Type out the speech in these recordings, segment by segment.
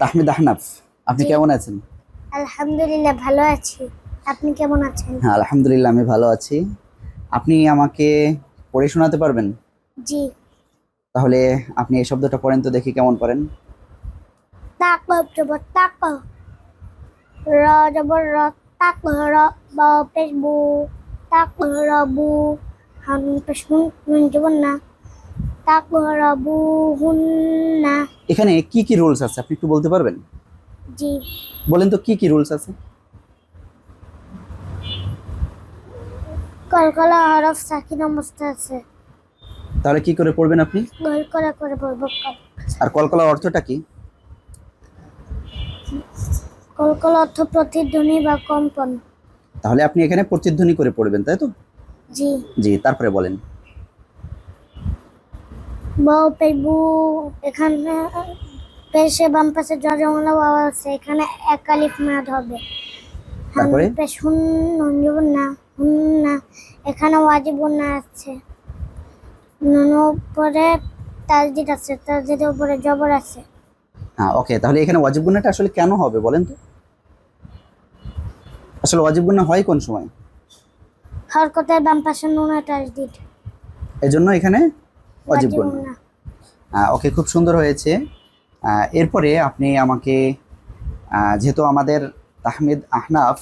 তাহমিদ আহনাফ আপনি কেমন আছেন? আলহামদুলিল্লাহ ভালো আছি। আপনি কেমন আছেন? হ্যাঁ আলহামদুলিল্লাহ আমি ভালো আছি। আপনি আমাকে পড়ে শোনাতে পারবেন? জি। তাহলে আপনি এই শব্দটা পড়েন তো দেখি কেমন পারেন তাক জবর তাক র জবর র তাক র ব পেশ বু তাক র বু হাম পেশ নুন জবর না। তাক র বু হুন না এখানে কি কি রুলস আছে? আপনি একটু বলতে পারবেন? জি। বলেন তো কি কি রুলস আছে? কলকলা হরফ সাকিন অবস্থা আছে তাহলে কি করে পড়বেন আপনি? গোল করে কল- আর কলকলার অর্থটা কি? কলকলা অর্থ প্রতিধ্বনি বা কম্পন। তাহলে আপনি এখানে প্রতিধ্বনি করে পড়বেন তাই তো? জি। জি তারপরে বলেন। বউ পেবু এখানে পেশে বাম পাশে জজমলা বাবা আছে এখানে এক আলিফ মাদ হবে। তারপরে? পেশ হুন না হুন না এখানে ওয়াজিব না আছে। নুন উপরে তাজদিদ আছে তাজদিদের উপরে জবর আছে। হ্যাঁ ওকে তাহলে এখানে ওয়াজিব গুণাটা আসলে কেন হবে বলেন তো? আসলে ওয়াজিব গুণা হয় কোন সময়? হরকতের বাম পাশে নুন তাজদিদ। এই জন্য এখানে ওয়াজিব ওয়াজিব গুণা ওকে খুব সুন্দর হয়েছে। এরপরে আপনি আমাকে যেহেতু আমাদের তাহমিদ আহনাফ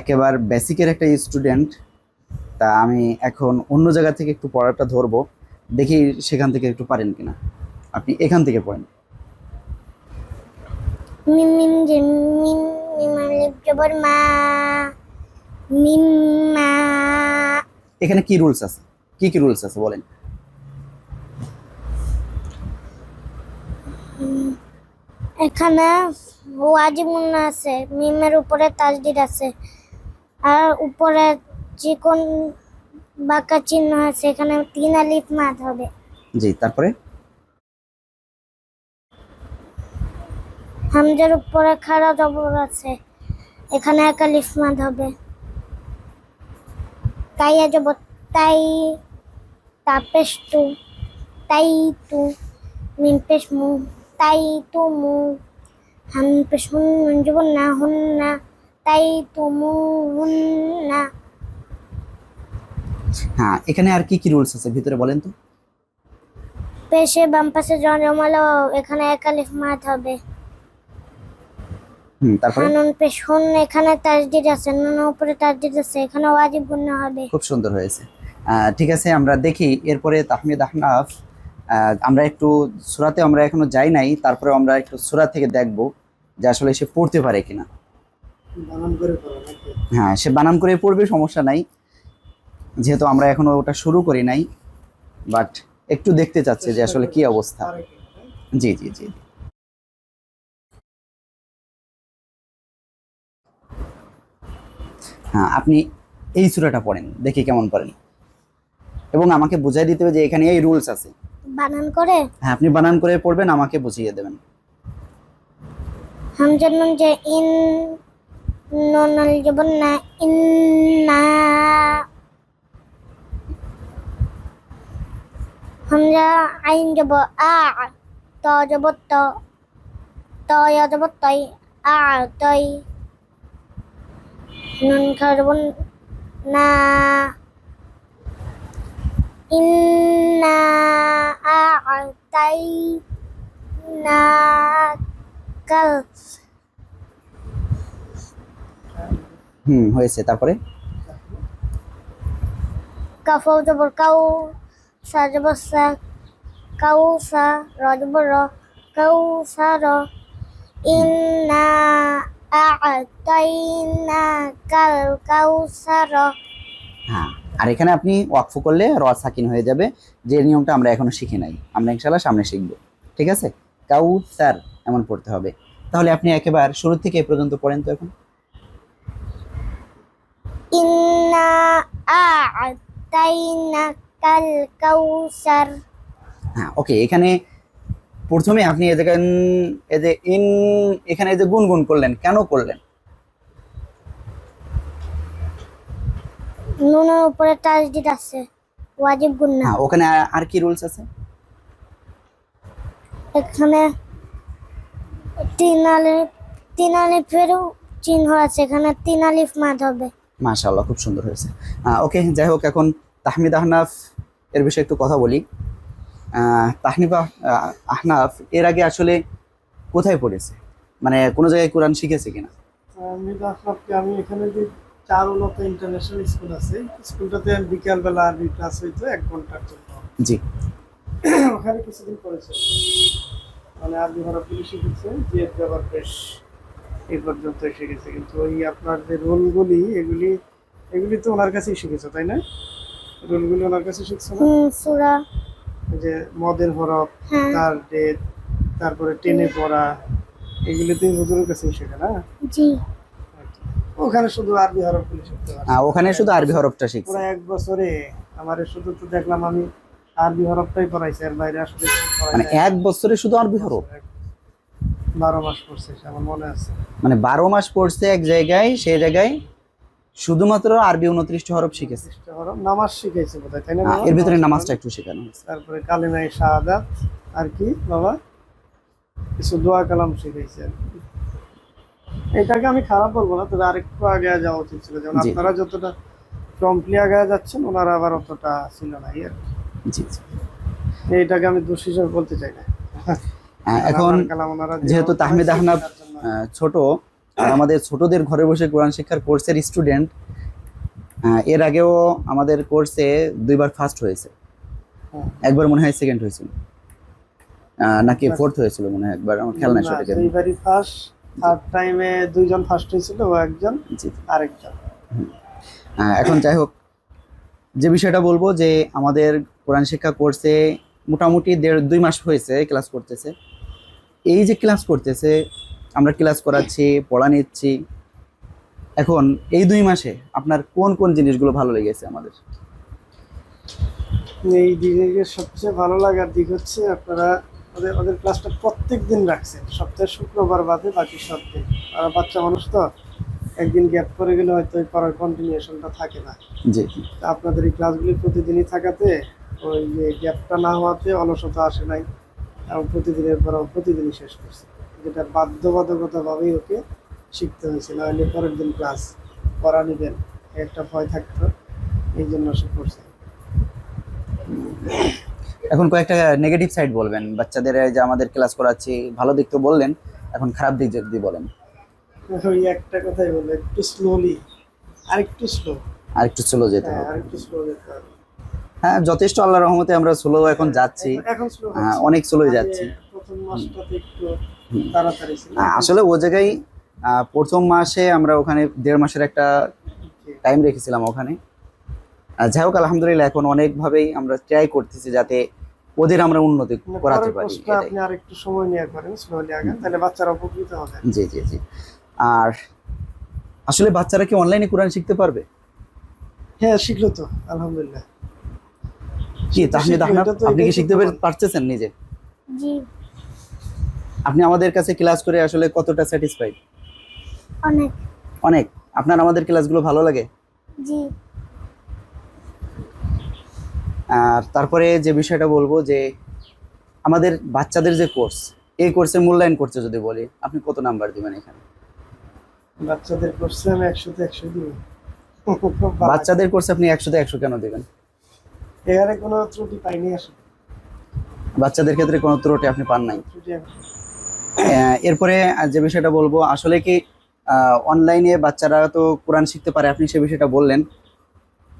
একেবারে বেসিকের একটা স্টুডেন্ট তা আমি এখন অন্য জায়গা থেকে একটু পড়াটা ধরবো। দেখি সেখান থেকে একটু পারেন কিনা। আপনি এখান থেকে পড়েন। মিম মিম মিম মিম আলিফ জবর মা মিম মা। এখানে কি রুলস আছে? কি কি রুলস আছে বলেন? এখানে ওয়াজিব মুন্না আছে মিমের উপরে তাজদিদ আছে আর উপরে যে কোন বাঁকা চিহ্ন আছে এখানে তিন আলিফ মাদ হবে। জি তারপরে? হামজার উপরে খাড়া জবর আছে এখানে এক আলিফ মাদ হবে। তাইয়া যাব তাই তাপেশ তু তাই তু মিম পেশ মু। তাই তু মু হাম পেশ হুন না হুন না তাই তু মু হুন না। হ্যাঁ এখানে আর কি কি রুলস আছে ভিতরে বলেন তো? পেশে বাম পাশে জমালো এখানে এক আলিফ মাদ হবে। হুম তারপরে? হানুন পেশ হুন এখানে তাজদিদ আছে নুন উপরে তাজদিদ আছে এখানে ওয়াজিব গুণ হবে। খুব সুন্দর হয়েছে। ঠিক আছে আমরা দেখি এরপরে তাহমিদ আহনাফ আহ, আমরা একটু সুরাতে আমরা এখনও যাই নাই তারপরে আমরা একটু সুরা থেকে দেখব যে আসলে সে পড়তে পারে কিনা। হ্যাঁ সে বানান করে পড়বে সমস্যা নাই। যেহেতু আমরা এখনও ওটা শুরু করি নাই বাট একটু দেখতে চাচ্ছে যে আসলে কি অবস্থা। জি জি জি। হ্যাঁ আপনি এই সুরাটা পড়েন দেখি কেমন পড়েন। এবং আমাকে বুঝাই দিতে হবে যে এখানে এই রুলস আছে। বানান করে? হ্যাঁ আপনি বানান করে পড়বেন আমাকে বুঝিয়ে দেবেন। হামজার নুন যে ইন নুন আল জবর না ইন্না। হামজা আইন জব আ ত জব ত ত ইয়া জব তই আ তই নুন খা জব না। ইন্না আ তাই না কাল হুম হয়েছে। তারপরে? কাফাও জবর কাউ সা জবর সা কাউ সা র। জবর র কাউ সা র। ইন্না আ'তাইনা কাল কাউসার হ্যাঁ। আর এখানে আপনি ওয়াকফ করলে র সাকিন হয়ে যাবে। যে নিয়মটা আমরা এখনও শিখি নাই আমরা ইনশাল্লাহ সামনে শিখব। ঠিক আছে? কাউসার এমন পড়তে হবে। তাহলে আপনি একেবারে শুরু থেকে এ পর্যন্ত পড়েন তো এখন। ইন্না কাউসার। হ্যাঁ ওকে এখানে প্রথমে আপনি এই জায়গায় এই যে ইন এখানে যে গুনগুন করলেন কেন করলেন? নুনের উপরে তাজদিদ আছে ওয়াজিব গুন্না। হ্যাঁ ওখানে আর- কি রুলস আছে? এখানে তিন আলিফ তিন আলিফেরও চিহ্ন আছে এখানে তিন আলিফ মাদ হবে। মাশাআল্লাহ খুব সুন্দর হয়েছে। ওকে যাই হোক এখন তাহমিদ আহনাফ এর বিষয়ে একটু কথা বলি। আহ, তাহমিদ আহ, আহনাফ এর আগে আসলে কোথায় পড়েছে? মানে কোনো জায়গায় কোরআন শিখেছে কিনা? আমি এখানে যে চারুলতা ইন্টারন্যাশনাল স্কুল আছে। স্কুলটাতে বিকালবেলা আরবি ক্লাস হইতো এক ঘণ্টার জন্য। জি। ওখানে কিছুদিন করেছে মানে আরবি হরফগুলি শিখেছে যে ব্যবহার বেশ এই পর্যন্ত শিখেছে কিন্তু ওই আপনার যে রোলগুলি এগুলি এগুলি তো ওনার কাছেই শিখেছো তাই না? রোলগুলি ওনার কাছে শিখছো না? সুরা। যে মদের হরফ হ্যাঁ। তার ডেট তারপরে টেনে পড়া এগুলি তুই হুজুরের কাছেই শেখে না? জি। ওখানে শুধু আরবি হরফগুলি শিখতে পারছে আহ, ওখানে শুধু আরবি হরফটা শিখছে। পুরো এক বছরে আমার শুধু তো দেখলাম আমি আরবি হরফটাই পড়াইছি আর বাইরে আসলে মানে এক বছরে শুধু আরবি হরফ বারো মাস পড়ছে আমার মনে আছে। মানে বারো মাস পড়ছে এক জায়গায় সেই জায়গায় শুধুমাত্র আরবি উনত্রিশটি হরফ শিখেছে। নামাজ শিখাইছে বোধহয় তাই না এর ভিতরে নামাজটা একটু শেখানো তারপরে কালিমাই শাহাদাত আর কি বাবা? কিছু দোয়া কালাম কি। এটাকে আমি খারাপ বলব না তবে আরেকটু আগে যাওয়া উচিত ছিল। যেমন আপনারা যতটা প্রম্পলি আগে যাচ্ছেন ওনারা আবার অতটা ছিল না জি জি। এইটাকে আমি দোষ হিসেবে বলতে চাই না। এখন যেহেতু তাহমিদ পড়াইছে আহনাফ তার জন্য- আহ, ছোট আর আমাদের ছোটদের ঘরে বসে কোরআন শিক্ষার কোর্সের স্টুডেন্ট এর আগেও আমাদের কোর্সে দুইবার ফার্স্ট হয়েছে। হ্যাঁ। একবার মনে হয় সেকেন্ড হয়েছিল। নাকি ফোর্থ হয়েছিল মনে হয় একবার আমার খেয়াল নাই ফার্স্ট থার্ড টাইমে দুইজন ফার্স্ট হয়েছিল ও একজন আরেকজন। এখন যাই হোক যে বিষয়টা বলব যে আমাদের কোরআন শিক্ষা কোর্সে মোটামুটি দেড় দুই মাস হয়েছে ক্লাস করতেছে। এই যে ক্লাস করতেছে আমরা ক্লাস করাচ্ছি পড়া নিচ্ছি এখন এই দুই মাসে আপনার কোন কোন জিনিসগুলো ভালো লেগেছে আমাদের? এই দিনের সবচেয়ে ভালো লাগার দিক হচ্ছে আপনারা ওদের ওদের ক্লাসটা প্রত্যেক দিন রাখছেন সপ্তাহে শুক্রবার বাদে বাকি সব দিন আর বাচ্চা মানুষ তো একদিন গ্যাপ করে গেলে হয়তো ওই পড়ার কন্টিনিউশনটা থাকে না। জি আপনাদের এই ক্লাসগুলি প্রতিদিনই থাকাতে ওই যে গ্যাপটা না হওয়াতে অলসতা আসে নাই। এবং প্রতিদিনের পর প্রতিদিনই শেষ করছে। যেটা বাধ্যবাধকতাভাবেই ওকে শিখতে হয়েছে। না হলে পরের দিন ক্লাস পড়া নিবেন। একটা ভয় থাকতো। এই জন্য সে করছে। এখন কয়েকটা নেগেটিভ সাইড বলবেন। বাচ্চাদের যে আমাদের ক্লাস করাচ্ছি ভালো দিক তো বললেন এখন খারাপ দিক যদি বলেন। ওই একটা কথাই বলব একটু স্লোলি আর একটু স্লো আর একটু স্লো যেতে হ্যাঁ হবে। আর একটু স্লো যেতে হবে। হ্যাঁ যথেষ্ট আল্লাহর রহমতে আমরা স্লো এখন যাচ্ছি। হ্যাঁ, অনেক স্লোই যাচ্ছি। প্রথম মাসটাতে একটু তাড়াতাড়ি ছিল। আসলে ও জায়গায় প্রথম মাসে আমরা ওখানে দেড় মাসের একটা টাইম রেখেছিলাম ওখানে। যাই হোক আলহামদুলিল্লাহ এখন অনেকভাবেই আমরা ট্রাই করতেছি যাতে ওদের আমরা উন্নতি মানে করাতে পারি আপনি আর একটু সময় নিয়ে করেন স্লোলি আগে তাহলে বাচ্চারা উপকৃত হবে। জি জি জি। আর আসলে বাচ্চারা কি অনলাইনে কোরআন শিখতে পারবে? হ্যাঁ শিখলো তো আলহামদুলিল্লাহ। কি তাহমিদ শিখলো, আহনাফ এটা তো আপনি কি শিখতে। পারতেছেন নিজে? জি। আপনি আমাদের কাছে ক্লাস করে আসলে কতটা স্যাটিসফাইড অনেক। অনেক। আপনার আমাদের ক্লাসগুলো ভালো লাগে? জি। আর তারপরে যে বিষয়টা বলব যে আমাদের বাচ্চাদের যে কোর্স এই কোর্সে মূল্যায়ন করছে যদি বলি আপনি কত নাম্বার দিবেন এখানে? বাচ্চাদের কোর্সে আমি একশোতে একশো দিব বাচ্চাদের কোর্সে আপনি একশোতে একশো কেন দিবেন? এখানে কোনো ত্রুটি পাইনি আসলে। বাচ্চাদের ক্ষেত্রে কোনো ত্রুটি আপনি পান নাই? এরপরে যে বিষয়টা বলব আসলে কি অনলাইনে বাচ্চারা তো কোরআন শিখতে পারে আপনি সে বিষয়টা বললেন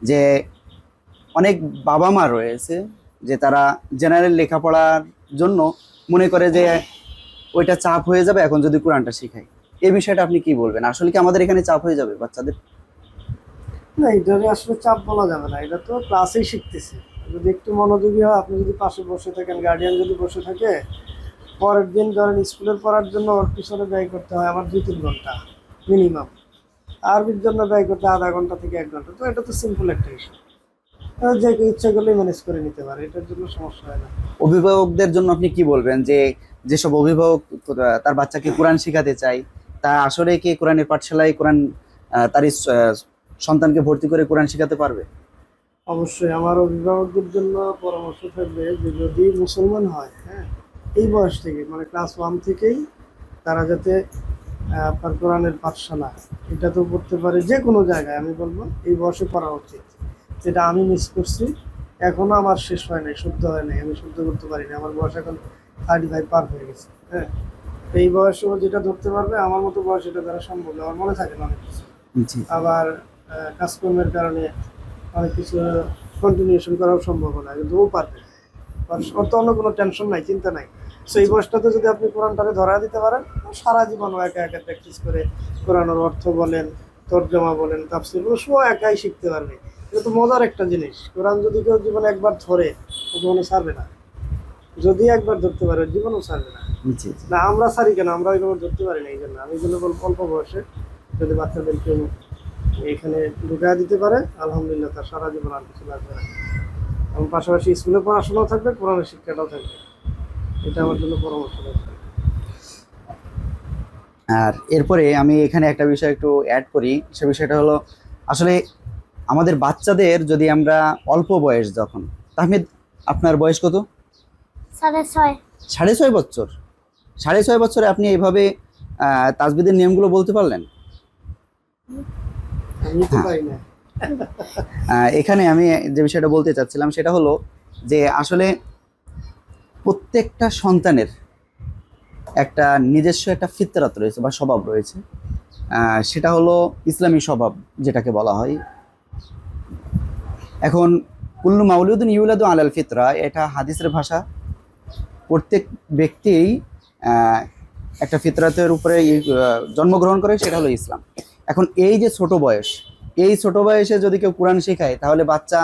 যে অনেক বাবা মা রয়েছে যে তারা জেনারেল লেখাপড়ার জন্য মনে করে যে ওইটা চাপ হয়ে যাবে, এখন যদি কোরআনটা শিখাই। এই বিষয়টা আপনি কি বলবেন? আসলে কি আমাদের এখানে চাপ হয়ে যাবে বাচ্চাদের? না এটারে আসলে চাপ বলা যাবে না। এটা তো ক্লাসেই শিখতেছে। যদি একটু মনোযোগী হয়, আপনি যদি পাশে বসে থাকেন গার্ডিয়ান যদি বসে থাকে, পরের দিন ধরেন স্কুলের পড়ার জন্য ওর পিছনে ব্যয় করতে হয় আমার দুই তিন ঘণ্টা মিনিমাম আরবির জন্য ব্যয় করতে আধা ঘণ্টা থেকে এক ঘণ্টা। তো এটা তো সিম্পল একটা বিষয় যে ইচ্ছা করলে ম্যানেজ করে নিতে পারে এটার জন্য সমস্যা হয় না। অভিভাবকদের জন্য আপনি কি বলবেন যে যেসব অভিভাবক তার বাচ্চাকে কোরআন শেখাতে চায় তা আসলে কি কোরআনের পাঠশালায় কোরআন তার সন্তানকে ভর্তি করে কোরআন শেখাতে পারবে? অবশ্যই আমার অভিভাবকদের জন্য পরামর্শ থাকবে যে যদি মুসলমান হয় হ্যাঁ এই বয়স থেকে মানে ক্লাস ওয়ান থেকেই তারা যাতে আপনার কোরআনের পাঠশালা এটা তো পড়তে পারে যে কোনো জায়গায় আমি বলব এই বয়সে পড়া উচিত। যেটা আমি মিস করছি এখনও আমার শেষ হয় নাই শুদ্ধ হয় নাই আমি শুদ্ধ করতে পারি না আমার বয়স এখন থার্টি ফাইভ পার হয়ে গেছে হ্যাঁ। এই বয়সে ও যেটা ধরতে পারবে আমার মতো বয়স এটা দ্বারা সম্ভব না আমার মনে থাকে না অনেক কিছু। আবার কাজকর্মের কারণে অনেক কিছু কন্টিনিউশন করাও সম্ভব না কিন্তু ও পারবে। ওর তো অন্য কোনো টেনশন নাই চিন্তা নাই। সো এই বয়সটাতে যদি আপনি কোরআনটাকে ধরা দিতে পারেন সারা জীবন ও একা একা প্র্যাকটিস করে কোরআনের অর্থ বলেন তর্জমা বলেন বলেন সব একাই শিখতে পারবে। এটা তো মজার একটা জিনিস। কোরআন যদি কেউ জীবনে একবার ধরে ও জীবনে ছাড়বে না। যদি একবার ধরতে পারে জীবনও ছাড়বে না। না আমরা সারি কেন? আমরা ওইভাবে ধরতে পারি না এই জন্য। আমি এগুলো বলব অল্প বয়সে যদি বাচ্চাদের কেউ এখানে ঢুকা দিতে পারে আলহামদুলিল্লাহ তার সারা জীবন আর কিছু লাগবে না। এবং পাশাপাশি স্কুলে পড়াশোনাও থাকবে কোরআনের শিক্ষাটাও থাকবে। এটা আমার জন্য পরামর্শ থাকবে আর এরপরে আমি এখানে একটা বিষয় একটু অ্যাড করি। সে বিষয়টা হলো আসলে আমাদের বাচ্চাদের যদি আমরা অল্প বয়স যখন তাহমিদ আপনার বয়স কত? সাড়ে ছয়। সাড়ে ছয় বছর। সাড়ে ছয় বছরে আপনি এইভাবে তাজবিদের নিয়মগুলো বলতে পারলেন? হ্যাঁ। এখানে আমি যে বিষয়টা বলতে চাচ্ছিলাম সেটা হলো যে আসলে প্রত্যেকটা সন্তানের একটা নিজস্ব একটা ফিতরাত রয়েছে বা স্বভাব রয়েছে। সেটা হলো ইসলামী স্বভাব যেটাকে বলা হয়। এখন কুল্লু মাউলুদ্দিন ইউলাদু আলাল ফিতরা এটা হাদিসের ভাষা। প্রত্যেক ব্যক্তিই একটা ফিতরাতের উপরে জন্মগ্রহণ করে সেটা হলো ইসলাম। এখন এই যে ছোট বয়স এই ছোট বয়সে যদি কেউ কোরআন শেখায় তাহলে বাচ্চা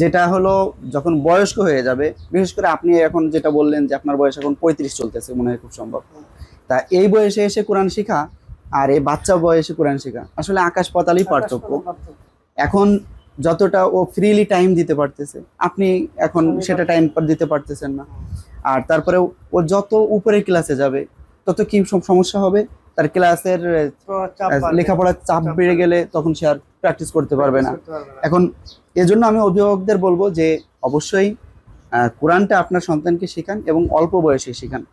যেটা হলো যখন বয়স্ক হয়ে যাবে বিশেষ করে আপনি এখন যেটা বললেন যে আপনার বয়স এখন পঁয়ত্রিশ চলতেছে মনে হয় খুব সম্ভব। তা এই বয়সে এসে কোরআন শেখা আর এই বাচ্চা বয়সে কোরআন শেখা আসলে আকাশ পাতালই পার্থক্য। এখন যতটা ও ফ্রিলি টাইম দিতে পারতেছে। আপনি এখন সেটা টাইম দিতে পারতেছেন না। আর তারপরে ও যত উপরের ক্লাসে যাবে তত কি সম- সমস্যা হবে? তার ক্লাসের। লেখাপড়ার চাপ বেড়ে গেলে তখন সে আর প্র্যাকটিস করতে পারবে না। এখন এজন্য আমি অভিভাবকদের বলব যে অবশ্যই কোরআনটা আপনার সন্তানকে শেখান এবং অল্প বয়সে শেখান।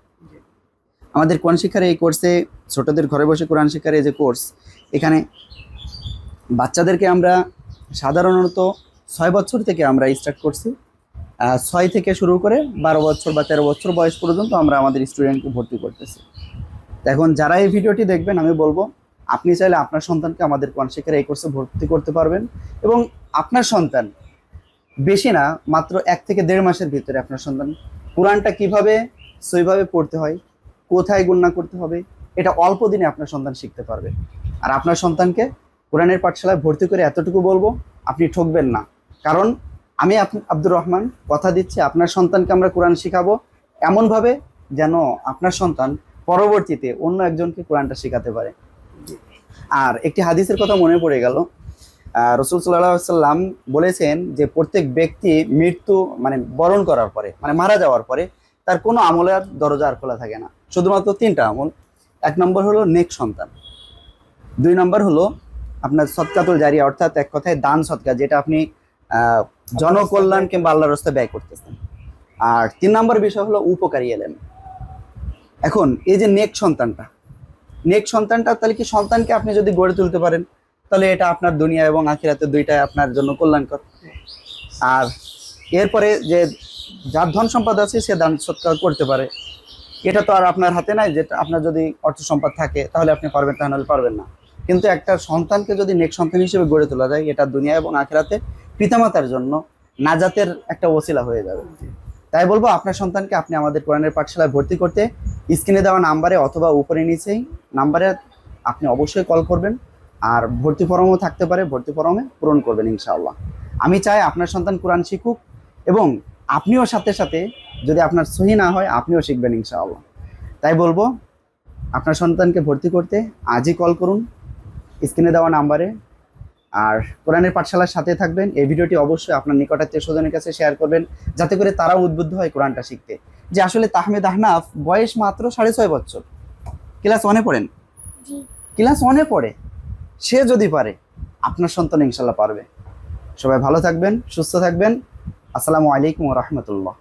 আমাদের কোরআন শিক্ষার এই কোর্সে ছোটদের ঘরে বসে কোরআন শিক্ষার এই যে কোর্স এখানে বাচ্চাদেরকে আমরা সাধারণত ছয় বছর থেকে আমরা স্টার্ট করছি। ছয় থেকে শুরু করে বারো বছর বা তেরো বছর বয়স পর্যন্ত আমরা আমাদের স্টুডেন্টকে ভর্তি করতেছি। এখন যারা এই ভিডিওটি দেখবেন, আমি বলব, আপনি চাইলে আপনার সন্তানকে আমাদের কোরআন শিক্ষার এই কোর্সে ভর্তি করতে পারবেন এবং আপনার সন্তান বেশি না, মাত্র এক থেকে দেড় মাসের ভিতরে আপনার সন্তান কোরআনটা কীভাবে সইভাবে পড়তে হয়, কোথায় গুণনা করতে হবে, এটা অল্প দিনে আপনার সন্তান শিখতে পারবে। আর আপনার সন্তানকে কোরআনের পাঠশালায় ভর্তি করে এতটুকু বলব, আপনি ঠকবেন না। কারণ আমি আব্দুর রহমান, কথা দিচ্ছি, আপনার সন্তানকে আমরা কোরআন শেখাবো এমনভাবে যেন আপনার সন্তান পরবর্তীতে অন্য একজনকে কোরআনটা শেখাতে পারে। আর একটি হাদিসের কথা মনে পড়ে গেল রসুল সাল্লাহ সাল্লাম বলেছেন যে প্রত্যেক ব্যক্তি মৃত্যু মানে বরণ করার পরে মানে মারা যাওয়ার পরে তার কোনো আমলের দরজা আর খোলা থাকে না। শুধুমাত্র তিনটা আমল, এক নম্বর হলো নেক সন্তান, দুই নম্বর হলো আপনার সৎকাতুল জারিয়া অর্থাৎ এক কথায় দান সৎকা যেটা আপনি জনকল্যাণ কিংবা আল্লাহর রাস্তায় ব্যয় করতেছেন। আর তিন নম্বর বিষয় হলো উপকারী এলেন। এখন, এই যে নেক সন্তানটা নেক সন্তানটা তাহলে কি সন্তানকে আপনি যদি গড়ে তুলতে পারেন, তাহলে এটা আপনার দুনিয়া এবং আখিরাতে দুইটাই আপনার জন্য কল্যাণকর। আর এরপরে যে যার ধন সম্পদ আছে, সে দান সৎকার করতে পারে। এটা তো আর আপনার হাতে নাই, যেটা আপনার যদি অর্থ সম্পদ থাকে, তাহলে আপনি পারবেন, তা নাহলে পারবেন না। কিন্তু একটা সন্তানকে যদি নেক সন্তান হিসেবে গড়ে তোলা যায়, এটা দুনিয়া এবং আখেরাতে পিতামাতার জন্য নাজাতের একটা ওসিলা হয়ে যাবে। তাই বলব, আপনার সন্তানকে আপনি আমাদের কোরআনের পাঠশালায় ভর্তি করতে স্ক্রিনে দেওয়া নাম্বারে অথবা উপরে নিচেই নাম্বারে আপনি অবশ্যই কল করবেন। আর ভর্তি ফর্মও থাকতে পারে, ভর্তি ফর্মে পূরণ করবেন ইনশাআল্লাহ। আমি চাই আপনার সন্তান কোরআন শিখুক এবং আপনিও সাথে সাথে যদি আপনার সহি না হয়, আপনিও শিখবেন ইনশাআল্লাহ। তাই বলব, আপনার সন্তানকে ভর্তি করতে আজই কল করুন। স্ক্রিনে দেওয়া নাম্বারে। আর কোরআনের পাঠশালার সাথে থাকবেন। এই ভিডিওটি অবশ্যই আপনার নিকটাত্মীয় স্বজনের কাছে শেয়ার করবেন যাতে করে তারাও উদ্বুদ্ধ হয় কোরআনটা শিখতে। যে আসলে তাহমেদ আহনাফ বয়স মাত্র সাড়ে ছয় বছর। ক্লাস ওয়ানে পড়েন? ক্লাস ওয়ানে পড়ে? সে যদি পারে আপনার সন্তান ইনশাল্লাহ পারবে। সবাই ভালো থাকবেন সুস্থ থাকবেন। আসসালামু আলাইকুম রহমতুল্লাহ।